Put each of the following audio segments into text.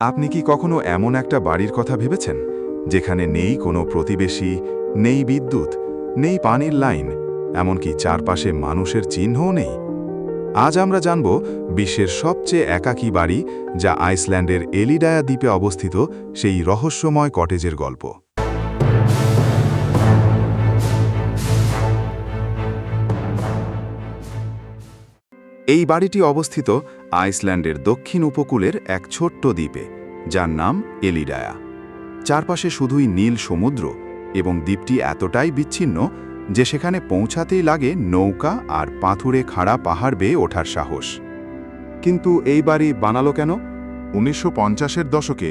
আপনি কি কখনো এমন একটা বাড়ির কথা ভেবেছেন, যেখানে নেই কোনো প্রতিবেশী, নেই বিদ্যুৎ, নেই পানির লাইন, এমনকি চারপাশে মানুষের চিহ্নও নেই? আজ আমরা জানব বিশ্বের সবচেয়ে একাকী বাড়ি, যা আইসল্যান্ডের এলিডায়া দ্বীপে অবস্থিত সেই রহস্যময় কটেজের গল্প। এই বাড়িটি অবস্থিত আইসল্যান্ডের দক্ষিণ উপকূলের এক ছোট্ট দ্বীপে, যার নাম এলিডায়া। চারপাশে শুধুই নীল সমুদ্র এবং দ্বীপটি এতটাই বিচ্ছিন্ন যে সেখানে পৌঁছাতেই লাগে নৌকা আর পাথুরে খাড়া পাহাড় বেয়ে ওঠার সাহস। কিন্তু এই বাড়ি বানালো কেন? উনিশশো পঞ্চাশের দশকে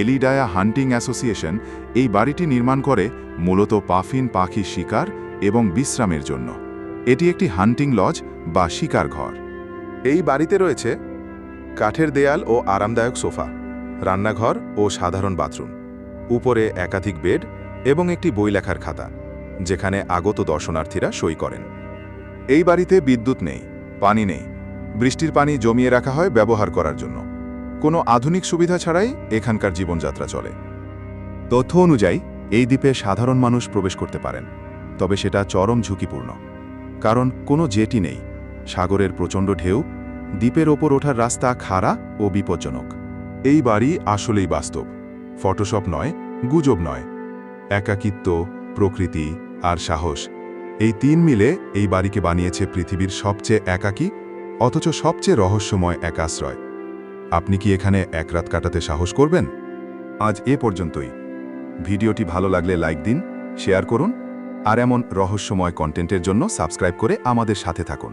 এলিডায়া হান্টিং অ্যাসোসিয়েশন এই বাড়িটি নির্মাণ করে মূলত পাফিন পাখি শিকার এবং বিশ্রামের জন্য। এটি একটি হান্টিং লজ বা শিকার ঘর। এই বাড়িতে রয়েছে কাঠের দেয়াল ও আরামদায়ক সোফা, রান্নাঘর ও সাধারণ বাথরুম, উপরে একাধিক বেড এবং একটি বই লেখার খাতা, যেখানে আগত দর্শনার্থীরা সই করেন। এই বাড়িতে বিদ্যুৎ নেই, পানি নেই, বৃষ্টির পানি জমিয়ে রাখা হয় ব্যবহার করার জন্য। কোনো আধুনিক সুবিধা ছাড়াই এখানকার জীবনযাত্রা চলে। তথ্য অনুযায়ী, এই দ্বীপে সাধারণ মানুষ প্রবেশ করতে পারেন, তবে সেটা চরম ঝুঁকিপূর্ণ, কারণ কোনো জেটি নেই। সাগরের প্রচণ্ড ঢেউ, দ্বীপের ওপর ওঠার রাস্তা খাড়া ও বিপজ্জনক। এই বাড়ি আসলেই বাস্তব। ফটোশপ নয়, গুজব নয়। একাকিত্ব, প্রকৃতি আর সাহস, এই তিন মিলে এই বাড়িকে বানিয়েছে পৃথিবীর সবচেয়ে একাকী, অথচ সবচেয়ে রহস্যময় এক আশ্রয়। আপনি কি এখানে এক রাত কাটাতে সাহস করবেন? আজ এ পর্যন্তই। ভিডিওটি ভালো লাগলে লাইক দিন, শেয়ার করুন, আর এমন রহস্যময় কন্টেন্টের জন্য সাবস্ক্রাইব করে আমাদের সাথে থাকুন।